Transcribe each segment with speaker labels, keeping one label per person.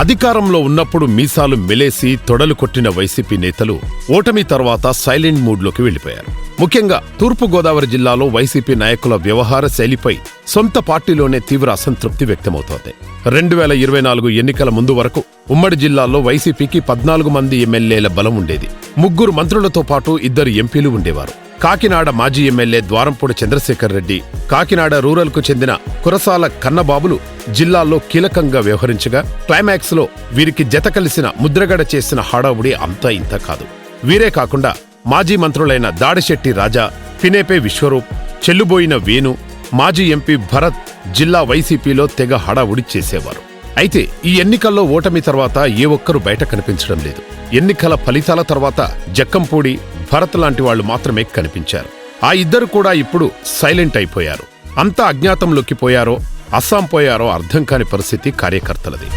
Speaker 1: అధికారంలో ఉన్నప్పుడు మీసాలు మెలేసి తొడలు కొట్టిన వైసీపీ నేతలు ఓటమి తర్వాత సైలెంట్ మూడ్లోకి వెళ్ళిపోయారు ముఖ్యంగా తూర్పుగోదావరి జిల్లాలో వైసీపీ నాయకుల వ్యవహార శైలిపై సొంత పార్టీలోనే తీవ్ర అసంతృప్తి వ్యక్తమవుతోంది. రెండు వేల ఇరవై నాలుగు ఎన్నికల ముందు వరకు ఉమ్మడి జిల్లాలో వైసీపీకి పద్నాలుగు మంది ఎమ్మెల్యేల బలం ఉండేది. ముగ్గురు మంత్రులతో పాటు ఇద్దరు ఎంపీలు ఉండేవారు. కాకినాడ మాజీ ఎమ్మెల్యే ద్వారంపూడి చంద్రశేఖర్ రెడ్డి కాకినాడ రూరల్కు చెందిన కురసాల కన్నబాబులు జిల్లాల్లో కీలకంగా వ్యవహరించగా క్లైమాక్స్లో వీరికి జత కలిసిన ముద్రగడ చేసిన హడావుడి అంతా ఇంత కాదు. వీరే కాకుండా మాజీ మంత్రులైన దాడిశెట్టి రాజా పినేపే విశ్వరూప్ చెల్లుబోయిన వేణు మాజీ ఎంపీ భరత్ జిల్లా వైసీపీలో తెగ హడావుడి చేసేవారు. అయితే ఈ ఎన్నికల్లో ఓటమి తర్వాత ఏ ఒక్కరూ బయట కనిపించడం లేదు. ఎన్నికల ఫలితాల తర్వాత జక్కంపూడి భరత్ లాంటి వాళ్ళు మాత్రమే కనిపించారు. ఆ ఇద్దరు కూడా ఇప్పుడు సైలెంట్ అయిపోయారు. అంతా అజ్ఞాతంలోకి పోయారో అస్సాం పోయారో అర్థం కాని పరిస్థితి కార్యకర్తలది.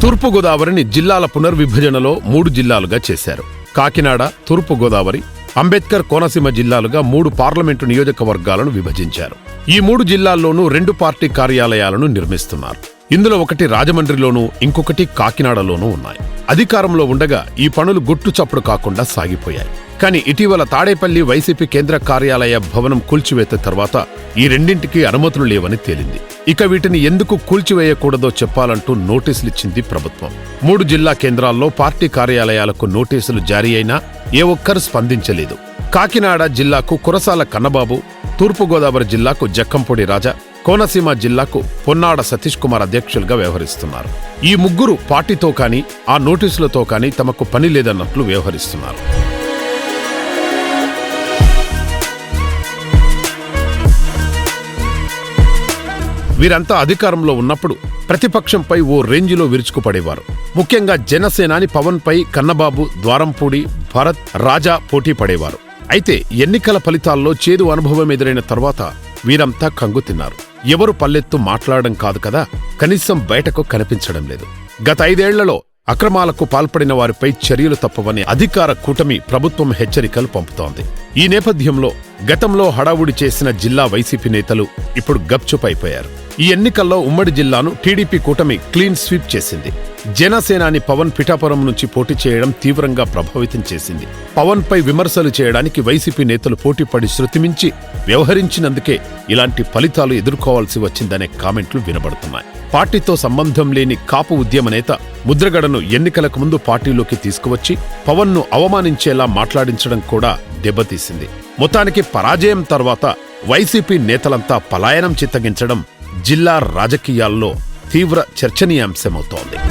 Speaker 1: తూర్పుగోదావరిని జిల్లాల పునర్విభజనలో మూడు జిల్లాలుగా చేశారు. కాకినాడ తూర్పుగోదావరి అంబేద్కర్ కోనసీమ జిల్లాలుగా మూడు పార్లమెంటు నియోజకవర్గాలను విభజించారు. ఈ మూడు జిల్లాల్లోనూ రెండు పార్టీ కార్యాలయాలను నిర్మిస్తున్నారు. ఇందులో ఒకటి రాజమండ్రిలోనూ ఇంకొకటి కాకినాడలోనూ ఉన్నాయి. అధికారంలో ఉండగా ఈ పనులు గుట్టు చప్పుడు కాకుండా సాగిపోయాయి. కానీ ఇటీవల తాడేపల్లి వైసీపీ కేంద్ర కార్యాలయ భవనం కూల్చివేత తర్వాత ఈ రెండింటికి అనుమతులు లేవని తేలింది. ఇక వీటిని ఎందుకు కూల్చివేయకూడదో చెప్పాలంటూ నోటీసులిచ్చింది ప్రభుత్వం. మూడు జిల్లా కేంద్రాల్లో పార్టీ కార్యాలయాలకు నోటీసులు జారీ అయినా ఏ ఒక్కరు స్పందించలేదు. కాకినాడ జిల్లాకు కురసాల కన్నబాబు తూర్పుగోదావరి జిల్లాకు జక్కంపొడి రాజా కోనసీమ జిల్లాకు పొన్నాడ సతీష్ కుమార్ అధ్యక్షులుగా వ్యవహరిస్తున్నారు. ఈ ముగ్గురు పార్టీతో కానీ ఆ నోటీసులతో కానీ తమకు పని లేదన్నట్లు వ్యవహరిస్తున్నారు. వీరంతా అధికారంలో ఉన్నప్పుడు ప్రతిపక్షంపై ఓ రేంజిలో విరుచుకుపడేవారు. ముఖ్యంగా జనసేనాని పవన్పై కన్నబాబు ద్వారంపూడి భరత్ రాజా పోటీ పడేవారు. అయితే ఎన్నికల ఫలితాల్లో చేదు అనుభవం ఎదురైన తర్వాత వీరంతా కంగు తిన్నారు. ఎవరు పల్లెత్తు మాట్లాడడం కాదు కదా కనీసం బయటకు కనిపించడం లేదు. గత ఐదేళ్ళలో అక్రమాలకు పాల్పడిన వారిపై చర్యలు తప్పవని అధికార కూటమి ప్రభుత్వం హెచ్చరికలు పంపుతోంది. ఈ నేపథ్యంలో గతంలో హడావుడి చేసిన జిల్లా వైసీపీ నేతలు ఇప్పుడు గప్చుపైపోయారు అయిపోయారు. ఈ ఎన్నికల్లో ఉమ్మడి జిల్లాను టీడీపీ కూటమి క్లీన్ స్వీప్ చేసింది. జనసేనాని పవన్ పిఠాపురం నుంచి పోటీ చేయడం తీవ్రంగా ప్రభావితం చేసింది. పవన్ పై విమర్శలు చేయడానికి వైసీపీ నేతలు పోటీపడి శృతిమించి వ్యవహరించినందుకే ఇలాంటి ఫలితాలు ఎదుర్కోవాల్సి వచ్చిందనే కామెంట్లు వినబడుతున్నాయి. పార్టీతో సంబంధం లేని కాపు ఉద్యమ నేత ముద్రగడను ఎన్నికలకు ముందు పార్టీలోకి తీసుకువచ్చి పవన్ను అవమానించేలా మాట్లాడించడం కూడా దెబ్బతీసింది. మొత్తానికి పరాజయం తర్వాత వైసీపీ నేతలంతా పలాయనం చిత్తగించడం జిల్లా రాజకీయాల్లో తీవ్ర చర్చనీయాంశమవుతోంది.